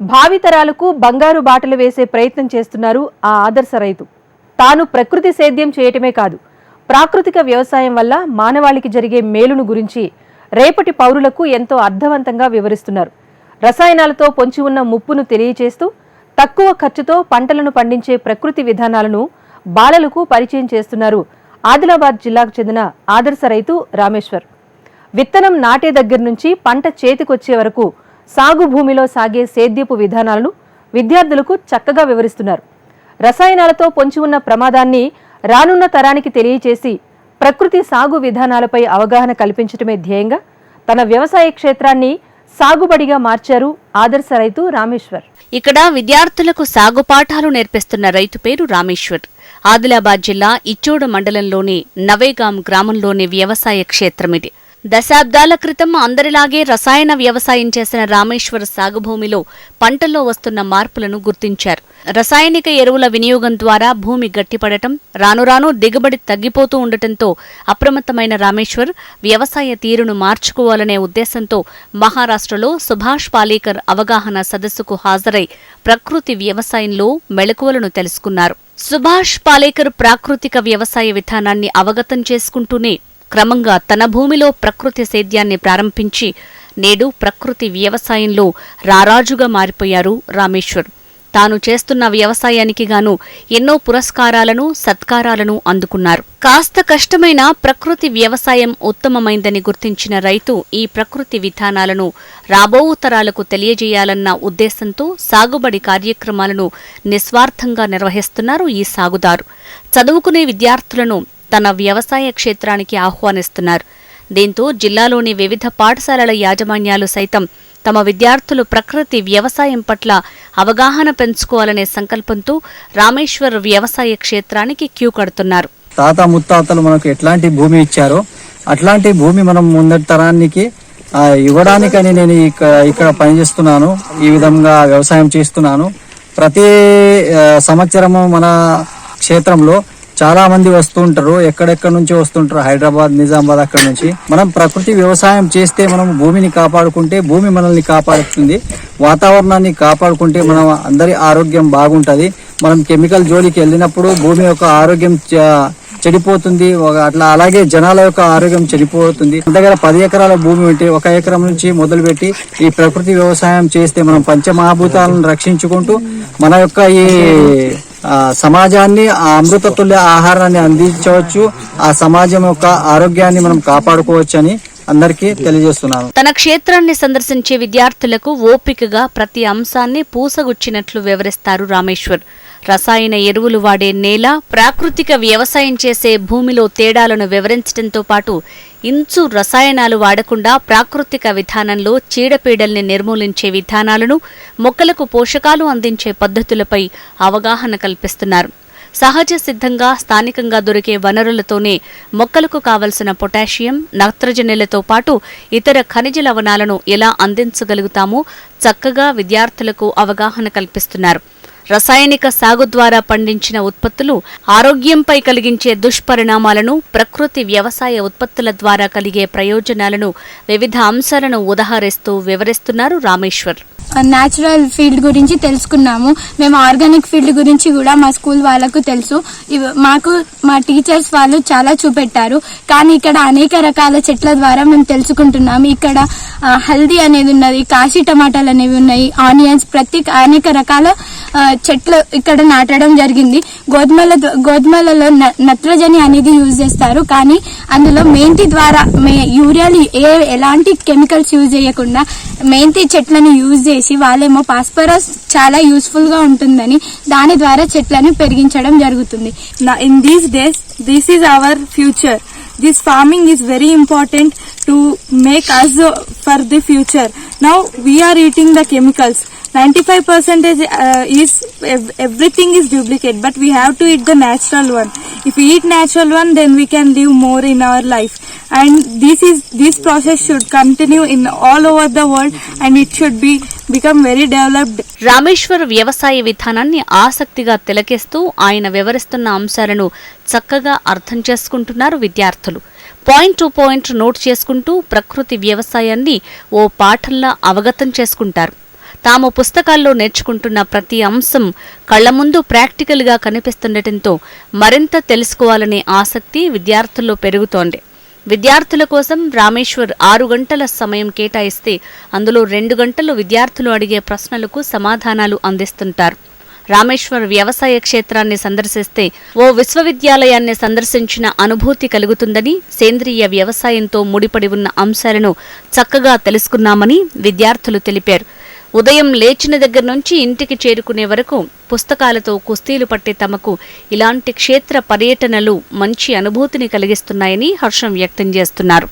భావితరాలకు బంగారు బాటలు వేసే ప్రయత్నం చేస్తున్నారు ఆ ఆదర్శ రైతు. తాను ప్రకృతి సేద్యం చేయటమే కాదు ప్రాకృతిక వ్యవసాయం వల్ల మానవాళికి జరిగే మేలును గురించి రేపటి పౌరులకు ఎంతో అర్థవంతంగా వివరిస్తున్నారు. రసాయనాలతో పొంచి ఉన్న ముప్పును తెలియచేస్తూ తక్కువ ఖర్చుతో పంటలను పండించే ప్రకృతి విధానాలను బాలలకు పరిచయం చేస్తున్నారు ఆదిలాబాద్ జిల్లాకు చెందిన ఆదర్శ రైతు రామేశ్వర్. విత్తనం నాటే దగ్గర నుంచి పంట చేతికొచ్చే వరకు సాగు భూమిలో సాగే సేద్యపు విధానాలను విద్యార్థులకు చక్కగా వివరిస్తున్నారు. రసాయనాలతో పొంచి ఉన్న ప్రమాదాన్ని రానున్న తరానికి తెలియచేసి ప్రకృతి సాగు విధానాలపై అవగాహన కల్పించడమే ధ్యేయంగా తన వ్యవసాయ క్షేత్రాన్ని సాగుబడిగా మార్చారు ఆదర్శ రైతు రామేశ్వర్. ఇక్కడ విద్యార్థులకు సాగు పాఠాలు నేర్పిస్తున్న రైతు పేరు రామేశ్వర్. ఆదిలాబాద్ జిల్లా ఇచ్చోడు మండలంలోని నవేగాం గ్రామంలోని వ్యవసాయ క్షేత్రం ఇది దశాబ్దాల క్రితం అందరిలాగే రసాయన వ్యవసాయం చేసిన రామేశ్వర్ సాగుభూమిలో పంటల్లో వస్తున్న మార్పులను గుర్తించారు. రసాయనిక ఎరువుల వినియోగం ద్వారా భూమి గట్టిపడటం రానురాను దిగుబడి తగ్గిపోతూ ఉండటంతో అప్రమత్తమైన రామేశ్వర్ వ్యవసాయ తీరును మార్చుకోవాలనే ఉద్దేశంతో మహారాష్ట్రలో సుభాష్ పాలేకర్ అవగాహన సదస్సుకు హాజరై ప్రకృతి వ్యవసాయంలో మెళకువలను తెలుసుకున్నారు. సుభాష్ పాలేకర్ ప్రాకృతిక వ్యవసాయ విధానాన్ని అవగతం చేసుకుంటూనే క్రమంగా తన భూమిలో ప్రకృతి సేద్యాన్ని ప్రారంభించి నేడు ప్రకృతి వ్యవసాయంలో రారాజుగా మారిపోయారు రామేశ్వర్. తాను చేస్తున్న వ్యవసాయానికి గాను ఎన్నో పురస్కారాలను సత్కారాలను అందుకున్నారు. కాస్త కష్టమైన ప్రకృతి వ్యవసాయం ఉత్తమమైందని గుర్తించిన రైతు ఈ ప్రకృతి విధానాలను రాబో తరాలకు తెలియజేయాలన్న ఉద్దేశంతో సాగుబడి కార్యక్రమాలను నిస్వార్థంగా నిర్వహిస్తున్నారు ఈ సాగుదారు. చదువుకునే విద్యార్థులను తన వ్యవసాయ క్షేత్రానికి ఆహ్వానిస్తున్నారు. దీంతో జిల్లాలోని వివిధ పాఠశాలల యాజమాన్యాలు సైతం తమ విద్యార్థులు ప్రకృతి వ్యవసాయం పట్ల అవగాహన పెంచుకోవాలనే సంకల్పంతో రామేశ్వర్ వ్యవసాయ క్షేత్రానికి క్యూ కడుతున్నారు. తాత ముత్తాతలు మనకు ఎట్లాంటి భూమి ఇచ్చారో అట్లాంటి భూమి మనం ముందటి తరానికి ఇవ్వడానికని నేను ఇక్కడ ఇక్కడ పనిచేస్తున్నాను. ఈ విధంగా వ్యవసాయం చేస్తున్నాను. ప్రతి సంవత్సరము మన క్షేత్రంలో చాలా మంది వస్తుంటారు ఎక్కడెక్కడ నుంచి వస్తుంటారు? హైదరాబాద్ నిజామాబాద్ అక్కడ నుంచి. మనం ప్రకృతి వ్యవసాయం చేస్తే మనం భూమిని కాపాడుకుంటే భూమి మనల్ని కాపాడుతుంది. వాతావరణాన్ని కాపాడుకుంటే మనం అందరి ఆరోగ్యం బాగుంటుంది. మనం కెమికల్ జోలికి వెళ్ళినప్పుడు భూమి యొక్క ఆరోగ్యం చ- చెడిపోతుంది. అట్లా అలాగే జనాల యొక్క ఆరోగ్యం చెడిపోతుంది. దగ్గర పది ఎకరాల భూమి ఉంటే ఒక ఎకరం నుంచి మొదలుపెట్టి ఈ ప్రకృతి వ్యవసాయం చేస్తే మనం పంచమహాభూతాలను రక్షించుకుంటూ మన యొక్క ఈ సమాజాన్ని ఆ అమృతతుల్య ఆహారాన్ని అందించవచ్చు. ఆ సమాజం యొక్క ఆరోగ్యాన్ని మనం కాపాడుకోవచ్చు అని అందరికీ తెలియజేస్తున్నాను. తన క్షేత్రాన్ని సందర్శించే విద్యార్థులకు ఓపికగా ప్రతి అంశాన్ని పూసగుచ్చినట్లు వివరిస్తారు రామేశ్వర్. రసాయన ఎరువులు వాడే నేల ప్రాకృతిక వ్యవసాయం చేసే భూమిలో తేడాలను వివరించడంతో పాటు ఇంచు రసాయనాలు వాడకుండా ప్రాకృతిక విధానంలో చీడపీడల్ని నిర్మూలించే విధానాలను మొక్కలకు పోషకాలు అందించే పద్ధతులపై అవగాహన కల్పిస్తున్నారు. సహజ సిద్ధంగా స్థానికంగా దొరికే వనరులతోనే మొక్కలకు కావలసిన పొటాషియం నత్రజనులతో పాటు ఇతర ఖనిజ లవణాలను ఎలా అందించగలుగుతామో చక్కగా విద్యార్థులకు అవగాహన కల్పిస్తున్నారు. రసాయనిక సాగు ద్వారా పండించిన ఉత్పత్తులు ఆరోగ్యంపై కలిగించే దుష్పరిణామాలను ప్రకృతి వ్యవసాయ ఉత్పత్తుల ద్వారా కలిగే ప్రయోజనాలను వివిధ అంశాలను ఉదహరిస్తూ వివరిస్తున్నారు రామేశ్వర్. న్యాచురల్ ఫీల్డ్ గురించి తెలుసుకున్నాము. మేము ఆర్గానిక్ ఫీల్డ్ గురించి కూడా మా స్కూల్ వాళ్ళకు తెలుసు. మాకు మా టీచర్స్ వాళ్ళు చాలా చూపెట్టారు. కానీ ఇక్కడ అనేక రకాల చెట్ల ద్వారా మేము తెలుసుకుంటున్నాము. ఇక్కడ హల్దీ అనేది ఉన్నది కాశీ టమాటాలు అనేవి ఉన్నాయి ఆనియన్స్ ప్రతి అనేక రకాల చెట్లు ఇక్కడ నాటడం జరిగింది గోధుమల గోధుమలలో న- నత్రజని అనేది యూజ్ చేస్తారు కానీ అందులో మెంతి ద్వారా మే- యూరియాలు ఏ ఎలాంటి కెమికల్స్ యూజ్ చేయకుండా మెంతి చెట్లను యూజ్ చేసి వాళ్ళేమో పాస్పరస్ చాలా యూస్ఫుల్గా ఉంటుందని దాని ద్వారా చెట్లను పెరిగించడం జరుగుతుంది in these days this is our future future. This farming is very important to make us uh, for the future. Now, we are eating the chemicals. Ninety five percentage is everything is duplicate but we have to eat the natural one if eat natural one then we can live more in our life and these is these process should continue in all over the world and it should be become very developed Rameshwar వ్యవసాయ విధానాన్ని ఆసక్తిగా తిలకేస్తూ ఆయన వివరిస్తున్న అంశాలను చక్కగా అర్థం చేసుకుంటున్నారు విద్యార్థులు. Point to point note చేసుకుంటూ ప్రకృతి వ్యవసాయాన్ని ఓ పాఠంలా అవగతం చేసుకుంటారు. తాము పుస్తకాల్లో నేర్చుకుంటున్న ప్రతి అంశం కళ్ళ ముందు ప్రాక్టికల్గా కనిపిస్తుండటంతో మరింత తెలుసుకోవాలనే ఆసక్తి విద్యార్థుల్లో పెరుగుతోంది. విద్యార్థుల కోసం రామేశ్వర్ ఆరు గంటల సమయం కేటాయిస్తే అందులో రెండు గంటలు విద్యార్థులు అడిగే ప్రశ్నలకు సమాధానాలు అందిస్తుంటారు. రామేశ్వర్ వ్యవసాయ క్షేత్రాన్ని సందర్శిస్తే ఓ విశ్వవిద్యాలయాన్ని సందర్శించిన అనుభూతి కలుగుతుందని సేంద్రియ వ్యవసాయంతో ముడిపడి ఉన్న అంశాలను చక్కగా తెలుసుకున్నామని విద్యార్థులు తెలిపారు. ఉదయం లేచిన దగ్గర నుంచి ఇంటికి చేరుకునే వరకు పుస్తకాలతో కుస్తీలు పట్టే తమకు ఇలాంటి క్షేత్ర పర్యటనలు మంచి అనుభూతిని కలిగిస్తున్నాయని హర్షం వ్యక్తం చేస్తున్నారు.